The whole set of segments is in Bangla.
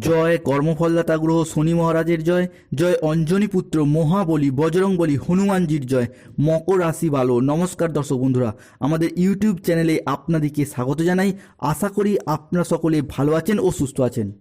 জয় কর্মফলদাতা গ্রহ শনি মহারাজের জয় জয় অঞ্জনী পুত্র মহাবলী বজরংবলী হনুমানজির জয়, মকর রাশি ভালো নমস্কার দর্শক বন্ধুরা, আমাদের ইউটিউব চ্যানেলে আপনাদেরকে স্বাগত জানাই। আশা করি আপনারা সকলে ভালো আছেন ও সুস্থ আছেন।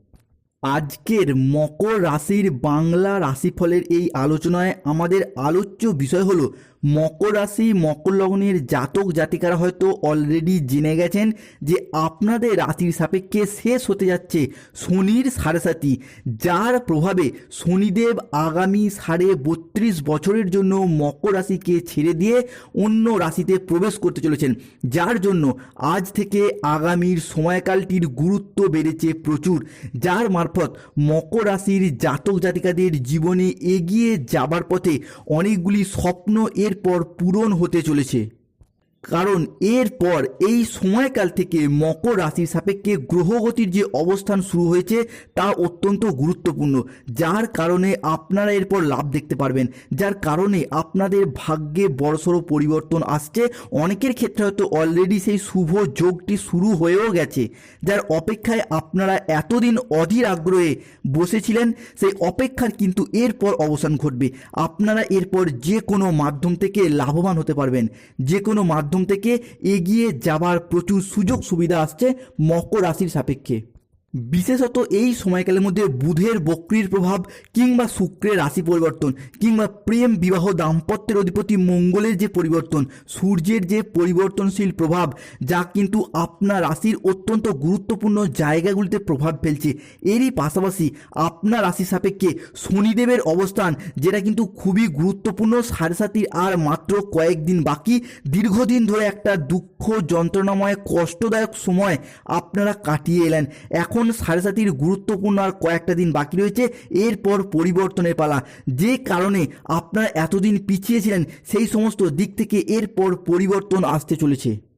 আজকের মকর রাশির বাংলা রাশিফলের এই আলোচনায় আমাদের আলোচ্য বিষয় হলো মকর রাশি, মকর লগ্নের জাতক জাতিকারা হয়তো অলরেডি জেনে গেছেন যে আপনাদের রাশির সাপেক্ষে শেষ হতে যাচ্ছে শনির সাড়ে সাতি যার প্রভাবে শনিদেব আগামী সাড়ে বত্রিশ বছরের জন্য মকর রাশিকে ছেড়ে দিয়ে অন্য রাশিতে প্রবেশ করতে চলেছেন। যার জন্য আজ থেকে আগামীর সময়কালটির গুরুত্ব বেড়েছে প্রচুর, যার মারফত মকর রাশির জাতক জাতিকাদের জীবনে এগিয়ে যাবার পথে অনেকগুলি স্বপ্ন এরপর পূরণ হতে চলেছে। কারণ এরপর এই সময়কাল থেকে মকর রাশির সাপেক্ষে গ্রহগতির যে অবস্থান শুরু হয়েছে, তা অত্যন্ত গুরুত্বপূর্ণ, যার কারণে আপনারা এরপর লাভ দেখতে পারবেন। যার কারণে আপনাদের ভাগ্যে বড়সড় পরিবর্তন আসছে। অনেকের ক্ষেত্রে হয়তো অলরেডি সেই শুভ যোগটি শুরু হয়েও গেছে, যার অপেক্ষায় আপনারা এতদিন অধীর আগ্রহে বসেছিলেন, সেই অপেক্ষার কিন্তু এরপর অবসান ঘটবে। আপনারা এরপর যে কোনো মাধ্যম থেকে লাভবান হতে পারবেন, যে কোনো মাধ্যম থেকে এগিয়ে যাবার প্রচুর সুযোগ সুবিধা আসছে মকর রাশির সাপেক্ষে। বিশেষত এই সময়কালের মধ্যে বুধের বক্রির প্রভাব কিংবা শুক্রের রাশি পরিবর্তন কিংবা প্রেম, বিবাহ, দাম্পত্যের অধিপতি মঙ্গলের যে পরিবর্তন, সূর্যের যে পরিবর্তনশীল প্রভাব, যা কিন্তু আপনার রাশির অত্যন্ত গুরুত্বপূর্ণ জায়গাগুলিতে প্রভাব ফেলছে। এরই পাশাপাশি আপনার রাশি সাপেক্ষে শনিদেবের অবস্থান, যেটা কিন্তু খুবই গুরুত্বপূর্ণ, সাড়ে আর মাত্র কয়েকদিন বাকি। দীর্ঘদিন ধরে একটা দুঃখ, যন্ত্রণাময়, কষ্টদায়ক সময় আপনারা কাটিয়ে এলেন। এখন সাড়ে সাতির গুরুত্বপূর্ণ আর কয়েকটা দিন বাকি রয়েছে। এরপর পরিবর্তনের পালা। যে কারণে আপনারা এতদিন পিছিয়েছিলেন সেই সমস্ত দিক থেকে এরপর পরিবর্তন আসতে চলেছে।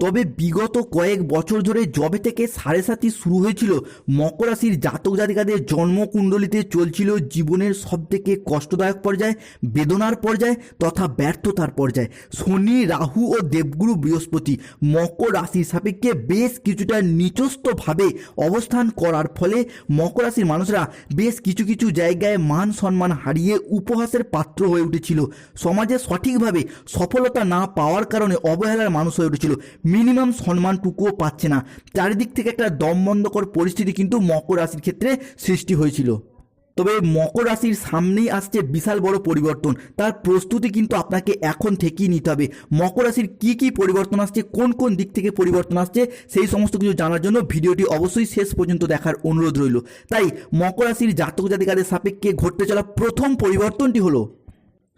তবে বিগত কয়েক বছর ধরে জবে থেকে সাড়ে সাতি শুরু হয়েছিল মকর রাশির জাতক জাতিকাদের জন্মকুণ্ডলিতে চলছিল জীবনের সবথেকে কষ্টদায়ক পর্যায়, বেদনার পর্যায় তথা ব্যর্থতার পর্যায়। শনি, রাহু ও দেবগুরু বৃহস্পতি মকর রাশির সাপেক্ষে বেশ কিছুটা নিচস্থভাবে অবস্থান করার ফলে মকর রাশির মানুষরা বেশ কিছু কিছু জায়গায় মান সম্মান হারিয়ে উপহাসের পাত্র হয়ে উঠেছিল। সমাজে সঠিকভাবে সফলতা না পাওয়ার কারণে অবহেলার মানুষ হয়ে উঠেছিল। মিনিমাম সম্মানটুকুও পাচ্ছে না। চারিদিক থেকে একটা দমবন্ধকর পরিস্থিতি কিন্তু মকর রাশির ক্ষেত্রে সৃষ্টি হয়েছিল। তবে মকর রাশির সামনেই আসছে বিশাল বড় পরিবর্তন। তার প্রস্তুতি কিন্তু আপনাকে এখন থেকেই নিতে হবে। মকর রাশির কী কী পরিবর্তন আসছে, কোন কোন দিক থেকে পরিবর্তন আসছে, সেই সমস্ত কিছু জানার জন্য ভিডিওটি অবশ্যই শেষ পর্যন্ত দেখার অনুরোধ রইল। তাই মকর রাশির জাতক জাতিকাদের সাপেক্ষে ঘটতে চলা প্রথম পরিবর্তনটি হলো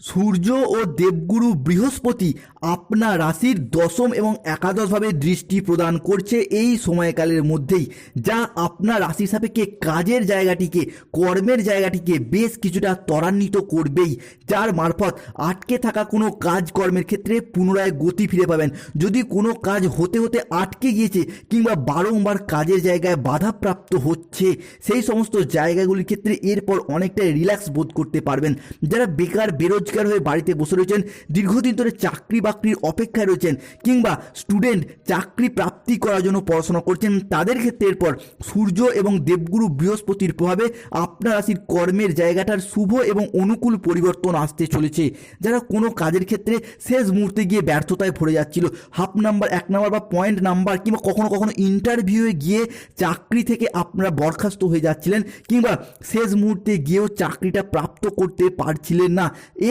সূর্য ও দেবগুরু বৃহস্পতি আপনার রাশির দশম এবং একাদশভাবে দৃষ্টি প্রদান করছে এই সময়কালের মধ্যেই, যা আপনার রাশির সাপেক্ষে কাজের জায়গাটিকে, কর্মের জায়গাটিকে বেশ কিছুটা ত্বরান্বিত করবেই, যার মারফত আটকে থাকা কোনো কাজকর্মের ক্ষেত্রে পুনরায় গতি ফিরে পাবেন। যদি কোনো কাজ হতে হতে আটকে গিয়েছে কিংবা বারংবার কাজের জায়গায় বাধাপ্রাপ্ত হচ্ছে, সেই সমস্ত জায়গাগুলির ক্ষেত্রে এরপর অনেকটাই রিল্যাক্স বোধ করতে পারবেন। যারা বেকার বেরোজগার হয়ে বাড়িতে বসে রয়েছেন, দীর্ঘদিন ধরে চাকরি বাকরির অপেক্ষায় রয়েছেন কিংবা স্টুডেন্ট চাকরি প্রাপ্তি করার জন্য পড়াশোনা করছেন। তাদের ক্ষেত্রে এরপর সূর্য এবং দেবগুরু বৃহস্পতির প্রভাবে আপনার রাশির কর্মের জায়গাটার শুভ এবং অনুকূল পরিবর্তন আসতে চলেছে। যারা কোনো কাজের ক্ষেত্রে শেষ মুহূর্তে গিয়ে ব্যর্থতায় ভরে যাচ্ছিল হাফ নাম্বার এক নাম্বার বা পয়েন্ট নাম্বার কিংবা কখনো কখনো ইন্টারভিউয়ে গিয়ে চাকরি থেকে আপনারা বরখাস্ত হয়ে যাচ্ছিলেন কিংবা শেষ মুহূর্তে গিয়েও চাকরিটা প্রাপ্ত করতে পারছিলেন না।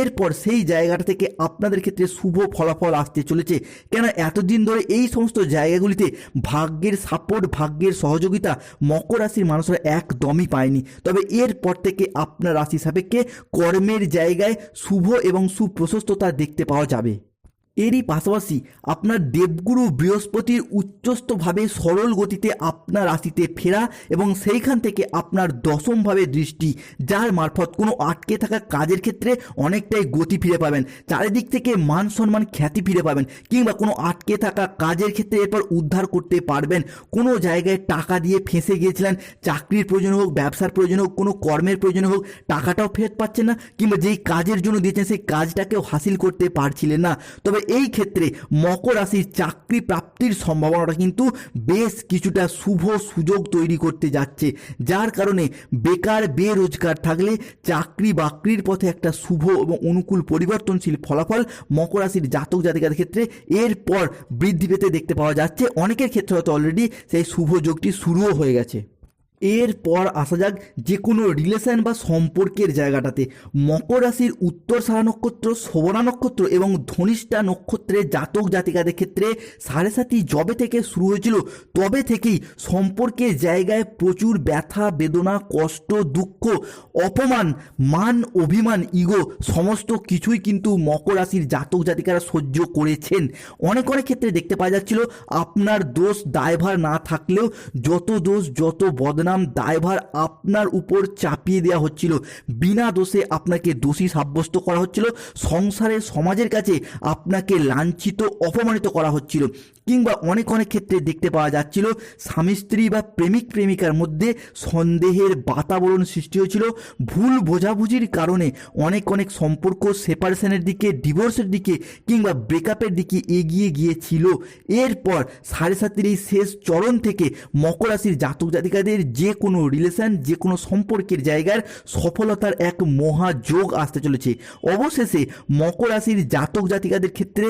এরপর সেই জায়গাটা থেকে আপনাদের ক্ষেত্রে শুভ ফলাফল আসতে চলেছে। কেন এতদিন ধরে এই সমস্ত জায়গাগুলিতে ভাগ্যের সাপোর্ট ভাগ্যের সহযোগিতা মকর রাশির মানুষরা একদমই পায়নি। তবে এরপর থেকে আপনার রাশি সাপেক্ষে কর্মের জায়গায় শুভ এবং সুপ্রশস্ততা দেখতে পাওয়া যাবে। এরই পাশাপাশি আপনার দেবগুরু বৃহস্পতির উচ্চস্থভাবে সরল গতিতে আপনার রাশিতে ফেরা এবং সেইখান থেকে আপনার দশমভাবে দৃষ্টি, যার মারফত কোনো আটকে থাকা কাজের ক্ষেত্রে অনেকটাই গতি ফিরে পাবেন। চারিদিক থেকে মান সম্মান খ্যাতি ফিরে পাবেন কিংবা কোনো আটকে থাকা কাজের ক্ষেত্রে এরপর উদ্ধার করতে পারবেন। কোনো জায়গায় টাকা দিয়ে ফেঁসে গিয়েছিলেন, চাকরির প্রয়োজন হোক, ব্যবসার প্রয়োজন হোক, কোনো কর্মের প্রয়োজন হোক, টাকাটাও ফেরত পাচ্ছেন না কিংবা যেই কাজের জন্য দিয়েছেন সেই কাজটাকেও হাসিল করতে পারছিলেন না। তবে এই ক্ষেত্রে মকর রাশির চাকরি প্রাপ্তির সম্ভাবনাটা কিন্তু বেশ কিছুটা শুভ সুযোগ তৈরি করতে যাচ্ছে। যার কারণে বেকার, বেরোজগার থাকলে চাকরি বাকরির পথে একটা শুভ এবং অনুকূল পরিবর্তনশীল ফলাফল মকর রাশির জাতক জাতিকাদের ক্ষেত্রে এরপর বৃদ্ধি পেতে দেখতে পাওয়া যাচ্ছে। অনেকের ক্ষেত্রে হয়তো অলরেডি সেই শুভ যোগটি শুরুও হয়ে গেছে। এরপর আসা যাক যে কোনো রিলেশন বা সম্পর্কের জায়গাটাতে। মকর রাশির উত্তর সারা নক্ষত্র, শোভনা নক্ষত্র এবং ধনিষ্ঠা নক্ষত্রের জাতক জাতিকাদের ক্ষেত্রে সাড়ে সাতি জবে থেকে শুরু হয়েছিল। তবে থেকেই সম্পর্কের জায়গায় প্রচুর ব্যথা, বেদনা, কষ্ট, দুঃখ, অপমান, মান, অভিমান, ইগো সমস্ত কিছুই কিন্তু মকর রাশির জাতক জাতিকারা সহ্য করেছেন। অনেক অনেক ক্ষেত্রে দেখতে পাওয়া যাচ্ছিল, আপনার দোষ দায়ভার না থাকলেও যত দোষ, যত বদনাম দায়ভার আপনার উপর চাপিয়ে দেওয়া হচ্ছিল। বিনা দোষে আপনাকে দোষী সাব্যস্ত করা হচ্ছিল। সংসারে, সমাজের কাছে আপনাকে লাঞ্ছিত, অপমানিত করা হচ্ছিল। কিংবা অনেক অনেক ক্ষেত্রে দেখতে পাওয়া যাচ্ছিল, স্বামী, স্ত্রী বা প্রেমিক, প্রেমিকার মধ্যে সন্দেহের বাতাবরণ সৃষ্টি হয়েছিল। ভুল বোঝাবুঝির কারণে অনেক অনেক সম্পর্ক সেপারেশনের দিকে, ডিভোর্সের দিকে কিংবা ব্রেকআপের দিকে এগিয়ে গিয়েছিল। এরপর সাড়ে সাতের এই শেষ চরণ থেকে মকর রাশির জাতক জাতিকাদের যে কোনো রিলেশন যে কোনো সম্পর্কের জায়গার সফলতার এক মহাযোগ আসতে চলেছে। অবশেষে মকর রাশির জাতক জাতিকাদের ক্ষেত্রে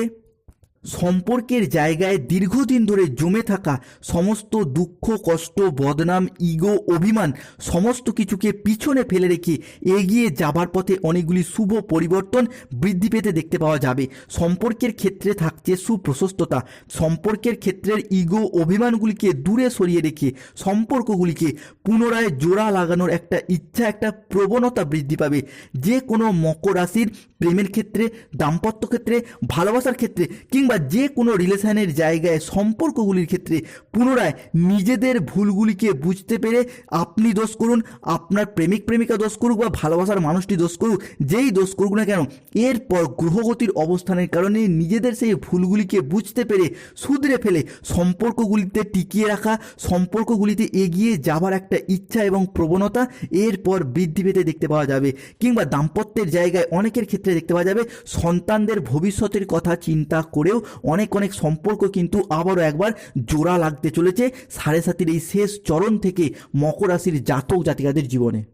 সম্পর্কের জায়গায় দীর্ঘদিন ধরে জমে থাকা সমস্ত দুঃখ, কষ্ট, বদনাম, ইগো, অভিমান সমস্ত কিছুকে পিছনে ফেলে রেখে এগিয়ে যাবার পথে অনেকগুলি শুভ পরিবর্তন বৃদ্ধি পেতে দেখতে পাওয়া যাবে। সম্পর্কের ক্ষেত্রে থাকছে সুপ্রশস্ততা। সম্পর্কের ক্ষেত্রের ইগো, অভিমানগুলিকে দূরে সরিয়ে রেখে সম্পর্কগুলিকে পুনরায় জোড়া লাগানোর একটা ইচ্ছা, একটা প্রবণতা বৃদ্ধি পাবে। যে কোনো মকর রাশির প্রেমের ক্ষেত্রে, দাম্পত্য ক্ষেত্রে, ভালোবাসার ক্ষেত্রে কিংবা যে কোনো রিলেশনের জায়গায় সম্পর্কগুলির ক্ষেত্রে পুনরায় নিজেদের ভুলগুলিকে বুঝতে পেরে আপনি দোষ করুন, আপনার প্রেমিক প্রেমিকা দোষ করুক বা ভালোবাসার মানুষটি দোষ করুক, যেই দোষ করুক না কেন, এরপর গ্রহগতির অবস্থানের কারণে নিজেদের সেই ভুলগুলিকে বুঝতে পেরে শুধরে ফেলে সম্পর্কগুলিতে টিকিয়ে রাখা, সম্পর্কগুলিতে এগিয়ে যাবার একটা ইচ্ছা এবং প্রবণতা এরপর বৃদ্ধি পেতে দেখতে পাওয়া যাবে। কিংবা দাম্পত্যের জায়গায় অনেকের ক্ষেত্রে দেখতে পাওয়া যাবে, সন্তানদের ভবিষ্যতের কথা চিন্তা করেও অনেক অনেক সম্পর্ক কিন্তু আবারও একবার জোড়া লাগতে চলেছে সাড়ে সাতির এই শেষ চরণ থেকে মকর রাশির জাতক জাতিকাদের জীবনে।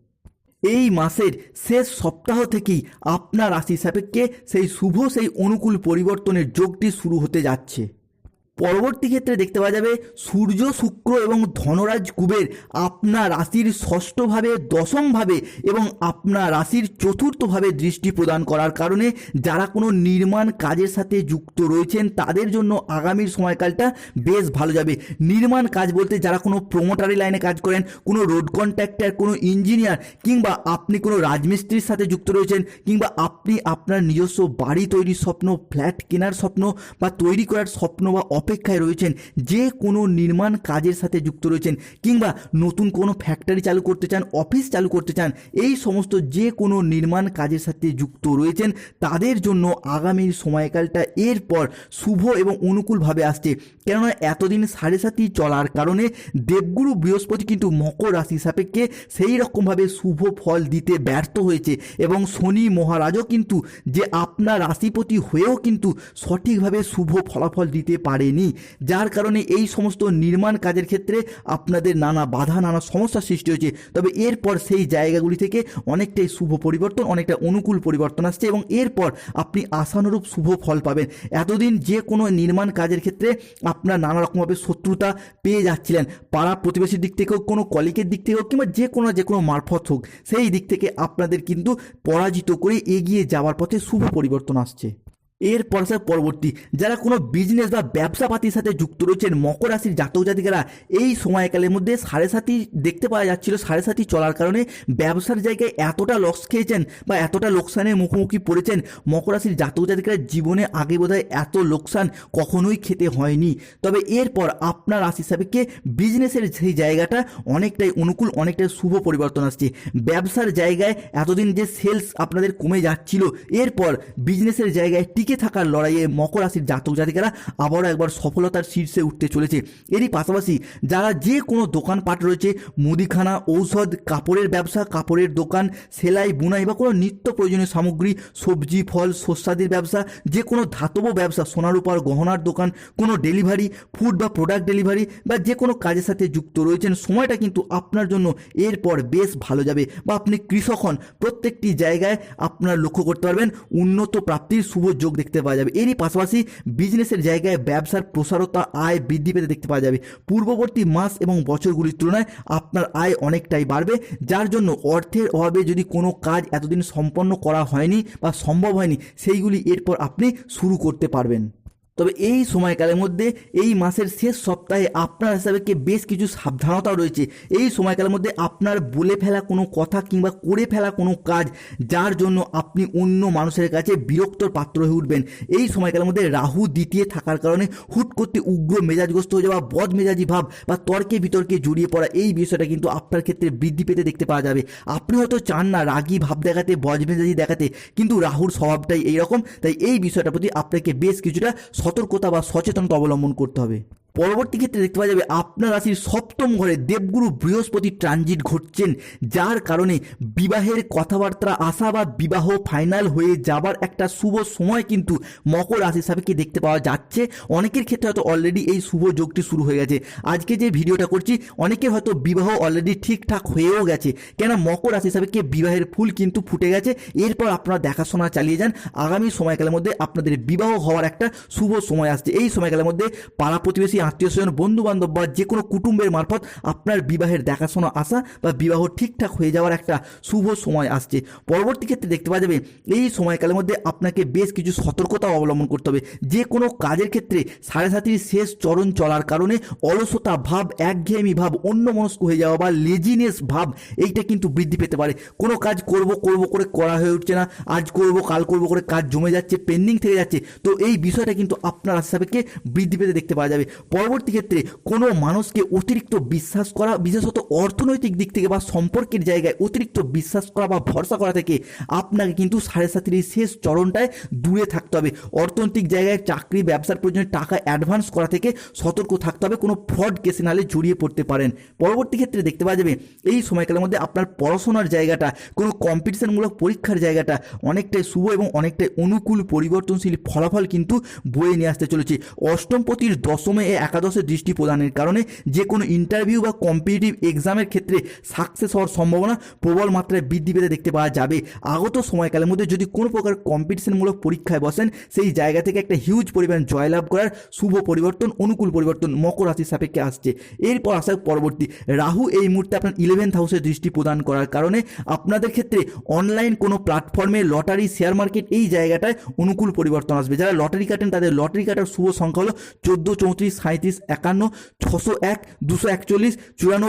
এই মাসের শেষ সপ্তাহ থেকেই আপনার রাশি সাপেক্ষে সেই শুভ, সেই অনুকূল পরিবর্তনের যোগটি শুরু হতে যাচ্ছে। পরবর্তী ক্ষেত্রে দেখতে পাওয়া যাবে সূর্য, শুক্র এবং ধনরাজ কুবের আপনার রাশির ষষ্ঠভাবে, দশমভাবে এবং আপনার রাশির চতুর্থভাবে দৃষ্টি প্রদান করার কারণে যারা কোনো নির্মাণ কাজের সাথে যুক্ত রয়েছেন, তাদের জন্য আগামীর সময়কালটা বেশ ভালো যাবে। নির্মাণ কাজ বলতে যারা কোনো প্রমোটারি লাইনে কাজ করেন, কোনো রোড কন্ট্রাক্টর কোনো ইঞ্জিনিয়ার কিংবা আপনি কোনো রাজমিস্ত্রির সাথে যুক্ত রয়েছেন কিংবা আপনি আপনার নিজস্ব বাড়ি তৈরির স্বপ্ন ফ্ল্যাট কেনার স্বপ্ন বা তৈরি করার স্বপ্ন বা অপেক্ষায় রয়েছেন যে কোনো নির্মাণ কাজের সাথে যুক্ত রয়েছেন কিংবা নতুন কোনো ফ্যাক্টরি চালু করতে চান অফিস চালু করতে চান, এই সমস্ত যে কোনো নির্মাণ কাজের সাথে যুক্ত রয়েছেন, তাদের জন্য আগামীর সময়কালটা এরপর শুভ এবং অনুকূলভাবে আসছে। কেননা এতদিন সাড়ে সাতি চলার কারণে দেবগুরু বৃহস্পতি কিন্তু মকর রাশি সাপেক্ষে সেই রকমভাবে শুভ ফল দিতে ব্যর্থ হয়েছে এবং শনি মহারাজও কিন্তু যে আপনার রাশিপতি হয়েও কিন্তু সঠিকভাবে শুভ ফলাফল দিতে পারেনি। যার কারণে এই সমস্ত নির্মাণ কাজের ক্ষেত্রে আপনাদের নানা বাধা, নানা সমস্যার সৃষ্টি হয়েছে। তবে এরপর সেই জায়গাগুলি থেকে অনেকটাই শুভ পরিবর্তন, অনেকটা অনুকূল পরিবর্তন আসছে এবং এরপর আপনি আশানুরূপ শুভ ফল পাবেন। এতদিন যে কোনো নির্মাণ কাজের ক্ষেত্রে আপনার নানা রকমভাবে শত্রুতা পেয়ে যাচ্ছিলেন। পাড়া প্রতিবেশীর দিক থেকেও, কোনো কলিকের দিক থেকে হোক কিংবা যে কোনো যে কোনো মারফত হোক, সেই দিক থেকে আপনাদের কিন্তু পরাজিত করে এগিয়ে যাওয়ার পথে শুভ পরিবর্তন আসছে। এরপর স্যার পরবর্তী। যারা কোনো বিজনেস বা ব্যবসা পাতির সাথে যুক্ত রয়েছেন, মকর রাশির জাতক জাতিকারা, এই সময়কালের মধ্যে সাড়ে সাতি দেখতে পাওয়া যাচ্ছিল, সাড়ে সাতি চলার কারণে ব্যবসার জায়গায় এতটা লস খেয়েছেন বা এতটা লোকসানের মুখোমুখি পড়েছেন মকর রাশির জাতক জাতিকারা, জীবনে আগে বোধহয় এত লোকসান কখনোই খেতে হয়নি। তবে এরপর আপনার রাশি সাপেক্ষে বিজনেসের সেই জায়গাটা অনেকটাই অনুকূল, অনেকটাই শুভ পরিবর্তন আসছে। ব্যবসার জায়গায় এতদিন যে সেলস আপনাদের কমে যাচ্ছিল, এরপর বিজনেসের জায়গায় টিকে থাকার লড়াইয়ে মকর রাশির জাতক জাতিকারা আবারও একবার সফলতার শীর্ষে উঠতে চলেছে। এরই পাশাপাশি যারা যে কোনো দোকানপাট রয়েছে, মুদিখানা, ঔষধ, কাপড়ের ব্যবসা, কাপড়ের দোকান, সেলাই, বুনাই বা কোনো নিত্য প্রয়োজনীয় সামগ্রী, সবজি, ফল, শস্যাদির ব্যবসা, যে কোনো ধাতব ব্যবসা সোনার উপর গহনার দোকান, কোনো ডেলিভারি, ফুড বা প্রোডাক্ট ডেলিভারি বা যে কোনো কাজের সাথে যুক্ত রয়েছেন, সময়টা কিন্তু আপনার জন্য এরপর বেশ ভালো যাবে বা আপনি কৃষক হন, প্রত্যেকটি জায়গায় আপনার লক্ষ্য করতে পারবেন। উন্নত প্রাপ্তির শুভ যোগ দেখতে পাওয়া যাবে। এরই পাশাপাশি বিজনেসের জায়গায় ব্যবসার প্রসারতা আয় বৃদ্ধি পেতে দেখতে পাওয়া যাবে। পূর্ববর্তী মাস এবং বছরগুলির তুলনায় আপনার আয় অনেকটাই বাড়বে, যার জন্য অর্থের অভাবে যদি কোনো কাজ এতদিন সম্পন্ন করা হয়নি বা সম্ভব হয়নি, সেইগুলি এরপর আপনি শুরু করতে পারবেন। তবে এই সময়কালের মধ্যে এই মাসের শেষ সপ্তাহে আপনার হিসাবে কি বেশ কিছু সাবধানতাও রয়েছে? এই সময়কালের মধ্যে আপনার বলে ফেলা কোনো কথা কিংবা করে ফেলা কোনো কাজ, যার জন্য আপনি অন্য মানুষের কাছে বিরক্তর পাত্র হয়ে উঠবেন। এই সময়কালের মধ্যে রাহু দ্বিতীয় থাকার কারণে হুট করতে উগ্র মেজাজগ্রস্ত হয়ে যাওয়া বদ মেজাজি ভাব বা তর্কে বিতর্কে জড়িয়ে পড়া এই বিষয়টা কিন্তু আপনার ক্ষেত্রে বৃদ্ধি পেতে দেখতে পাওয়া যাবে। আপনি হয়তো চান না রাগী ভাব দেখাতে বজ মেজাজি দেখাতে, কিন্তু রাহুর স্বভাবটাই এইরকম তাই এই বিষয়টার প্রতি আপনাকে বেশ কিছুটা সতর্কতা বা সচেতনতা অবলম্বন করতে হবে। পরবর্তী ক্ষেত্রে দেখতে পাওয়া যাবে আপনার রাশির সপ্তম ঘরে দেবগুরু বৃহস্পতি ট্রানজিট ঘটছেন, যার কারণে বিবাহের কথাবার্তা আসা বা বিবাহ ফাইনাল হয়ে যাবার একটা শুভ সময় কিন্তু মকর রাশির সাপেক্ষে দেখতে পাওয়া যাচ্ছে। অনেকের ক্ষেত্রে হয়তো অলরেডি এই শুভ যোগটি শুরু হয়ে গেছে। আজকে যে ভিডিওটা করছি, অনেকের হয়তো বিবাহ অলরেডি ঠিকঠাক হয়েও গেছে। কেন মকর রাশি সাপেক্ষে বিবাহের ফুল কিন্তু ফুটে গেছে? এরপর আপনারা দেখাশোনা চালিয়ে যান। আগামী সময়কালের মধ্যে আপনাদের বিবাহ হওয়ার একটা শুভ সময় আসছে। এই সময়কালের মধ্যে পাড়া প্রতিবেশী আত্মীয় স্বজন বন্ধু বান্ধব বা যে কোনো কুটুম্বের মারফত আপনার বিবাহের দেখাশোনা আসা বা বিবাহ ঠিকঠাক হয়ে যাওয়ার একটা শুভ সময় আসছে। পরবর্তী ক্ষেত্রে দেখতে পাওয়া যাবে, এই সময়কালের মধ্যে আপনাকে বেশ কিছু সতর্কতা অবলম্বন করতে হবে। যে কোনো কাজের ক্ষেত্রে সাড়ে সাতির শেষ চরণ চলার কারণে অলসতা ভাব, একঘেয়েমি ভাব, অন্যমনস্ক হয়ে যাওয়া বা লেজিনেস ভাব, এইটা কিন্তু বৃদ্ধি পেতে পারে। কোনো কাজ করব করব করে করা হয়ে উঠছে না, আজ করব, কাল করব করে কাজ জমে যাচ্ছে, পেন্ডিং থেকে যাচ্ছে, তো এই বিষয়টা কিন্তু আপনার সাপেক্ষে বৃদ্ধি পেতে দেখতে পাওয়া যাবে। পরবর্তী ক্ষেত্রে কোনো মানুষকে অতিরিক্ত বিশ্বাস করা, বিশেষত অর্থনৈতিক দিক থেকে বা সম্পর্কের জায়গায় অতিরিক্ত বিশ্বাস করা বা ভরসা করা থেকে আপনাকে কিন্তু সাড়ে সাতের এই শেষ চরণটায় দূরে থাকতে হবে। অর্থনৈতিক জায়গায় চাকরি, ব্যবসার প্রয়োজনে টাকা অ্যাডভান্স করা থেকে সতর্ক থাকতে হবে। কোনো ফ্রড কেসে নালে জড়িয়ে পড়তে পারেন। পরবর্তী ক্ষেত্রে দেখতে পাওয়া যাবে, এই সময়কালের মধ্যে আপনার পড়াশোনার জায়গাটা, কোনো কম্পিটিশনমূলক পরীক্ষার জায়গাটা অনেকটাই শুভ এবং অনেকটাই অনুকূল, পরিবর্তনশীল ফলাফল কিন্তু বয়ে নিয়ে আসতে চলেছে। অষ্টমপতির দশমে একাদশে দৃষ্টি প্রদানের কারণে যে কোনো ইন্টারভিউ বা কম্পিটিটিভ এক্সামের ক্ষেত্রে সাকসেস হওয়ার সম্ভাবনা প্রবল মাত্রায় বৃদ্ধি পেতে দেখতে পাওয়া যাবে। আগত সময়কালের মধ্যে যদি কোনো প্রকার কম্পিটিশনমূলক পরীক্ষায় বসেন, সেই জায়গা থেকে একটা হিউজ পরিমাণ জয়লাভ করার শুভ পরিবর্তন, অনুকূল পরিবর্তন মকর রাশির সাপেক্ষে আসছে। এরপর আসা পরবর্তী, রাহু এই মুহূর্তে আপনার ইলেভেন্থ হাউসে দৃষ্টি প্রদান করার কারণে আপনাদের ক্ষেত্রে অনলাইন কোনো প্ল্যাটফর্মে লটারি শেয়ার মার্কেট এই জায়গাটায় অনুকূল পরিবর্তন আসবে। যারা লটারি কাটেন, তাদের লটারি কাটার শুভ সংখ্যা হলো চোদ্দ, চৌত্রিশ সাঁত্রিশ একান্ন ছশো এক দুশো একচল্লিশ চুরানব্বই